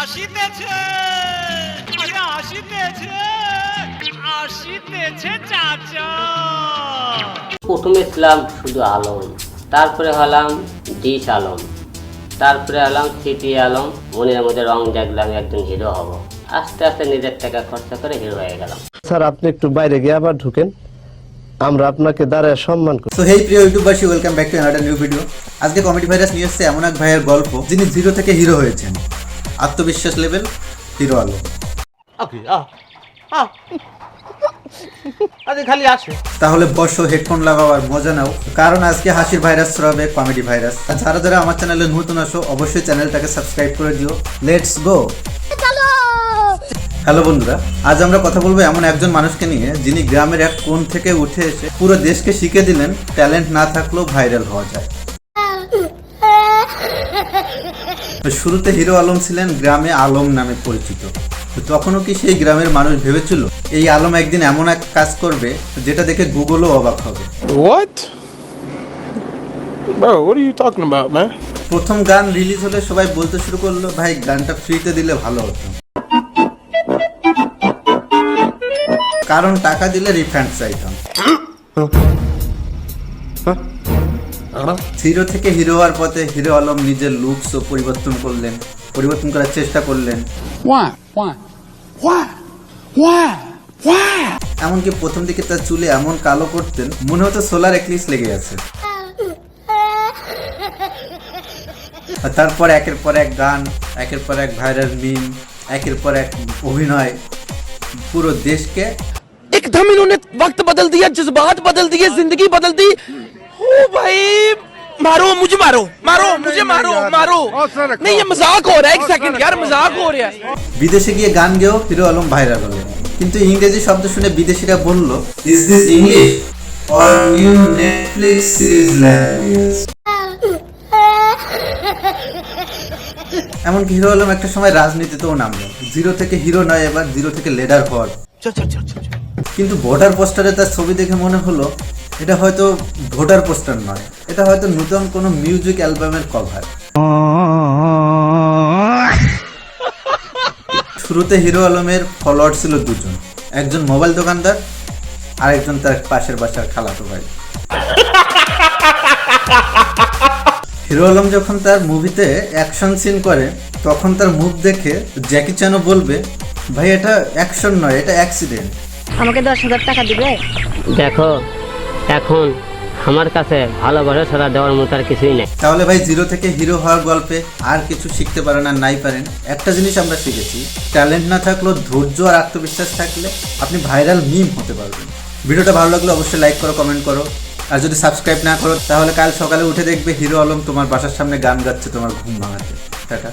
আসিতেছে আরে আসিতেছে আসিতেছে চাচা। প্রথমে ছিলাম শুধু আলম তারপরে হলাম ডিশ আলম তারপরে হলাম সিটি আলম মনের মধ্যে রং দেখলাম একজন হিরো হব। আস্তে আস্তে নিজের টাকা খরচা করে হিরো হয়ে গেলাম। স্যার আপনি একটু বাইরে গিয়ে আবার ঢুকেন। আমরা আপনাকে দাঁড়ায় সম্মান করি। তো হেই প্রিয় ইউটিউবাসী welcome back to another new video আজকে কমেডি ভাইরাস নিয়ে এসেছে এমন এক ভাইয়ের গল্প যিনি জিরো থেকে হিরো হয়েছেন। আত্মবিশ্বাস লেভেল আসে। তাহলে বসো হেডফোন লাগাও আর মজা নাও। কারণ আজকে হাসির ভাইরাস ছড়াবে কমেডি ভাইরাস আর যারা যারা আমার চ্যানেলে নতুন আসো অবশ্যই চ্যানেলটাকে সাবস্ক্রাইব করে দিও। লেটস গো হ্যালো বন্ধুরা আজ আমরা কথা বলব এমন একজন মানুষকে নিয়ে যিনি গ্রামের এক কোণ থেকে উঠে এসে পুরো দেশকে শিখে দিলেন ট্যালেন্ট না থাকলেও ভাইরাল হওয়া যায়। তো শুরুতে হিরো আলম ছিলেন গ্রামে আলম নামে পরিচিত। তো তখনও কি সেই গ্রামের মানুষ ভেবেছিল এই আলম একদিন এমন এক কাজ করবে যেটা দেখে গুগলও অবাক হবে? What? Bro, what are you talking about, man? প্রথম গান রিলিজ হলে সবাই বলতে শুরু করল ভাই গানটা ফ্রিতে দিলে ভালো হতো। কারণ টাকা দিলে রিফান্ড চাইতাম। হিরো থেকে হিরো হওয়ার পথে হিরো আলম নিজের লুকস ও পরিবর্তন করলেন পরিবর্তন করার চেষ্টা করলেন। এমনকি প্রথম দিকে তার চুলে এমন কালো করতেন মনে হতো সোলার একলিস লেগে আছে তারপর একের পর এক গান একের পর এক ভাইরাল মিম একের পর এক অভিনয়। পুরো দেশকে একদম ইনোনে বদল দিয়া জজবাত বদল দিয়ে জিন্দগি বদল দিয়ে ओ भाई मारो मुझे मारो मारो मुझे मारो मारो नहीं ये मजाक हो रहा है एक सेकंड यार मजाक हो रहा है বিদেশে গিয়ে গান গেয়েও হিরো আলম ভাইরাল হলেন কিন্তু ইংরেজি শব্দ শুনে বিদেশিরা বলল is this English or new Netflix series language এমনকি হিরো আলম একটা সময় রাজনীতিতেও নামলেন জিরো থেকে হিরো নয় এবার জিরো থেকে লিডার হওয়ার কিন্তু ভোটার পোস্টারে তার ছবি দেখে মনে হলো এটা হয়তো ভোটার পোস্টার নয় এটা হয়তো নতুন কোনো মিউজিক অ্যালবামের কভার শুরুতে হিরো আলমের ফলোয়ার ছিল দুজন একজন মোবাইল দোকানদার আর একজন তার পাশের বাসার খালাতো ভাই। হিরো আলম যখন তার মুভিতে অ্যাকশন সিন করে তখন তার মুখ দেখে জ্যাকি চ্যানও বলবে ভাই এটা অ্যাকশন নয় এটা অ্যাক্সিডেন্ট আমাকে দশ হাজার টাকা দিবে? দেখো এখন আমার কাছে ভালোবাসা ছাড়া দেওয়ার মতো আর কিছুই নেই। তাহলে ভাই জিরো থেকে হিরো হওয়ার গল্পে আর কিছু শিখতে পারেন আর নাই পারেন, একটা জিনিস আমরা শিখেছি, ট্যালেন্ট না থাকলেও ধৈর্য আর আত্মবিশ্বাস থাকলে আপনি ভাইরাল মিম হতে পারবেন। ভিডিওটা ভালো লাগলে অবশ্যই লাইক করো কমেন্ট করো, আর যদি সাবস্ক্রাইব না করো, তাহলে কাল সকালে উঠে দেখবে হিরো আলম তোমার বাসার সামনে গান গাচ্ছে তোমার ঘুম ভাঙাতে। টাটা।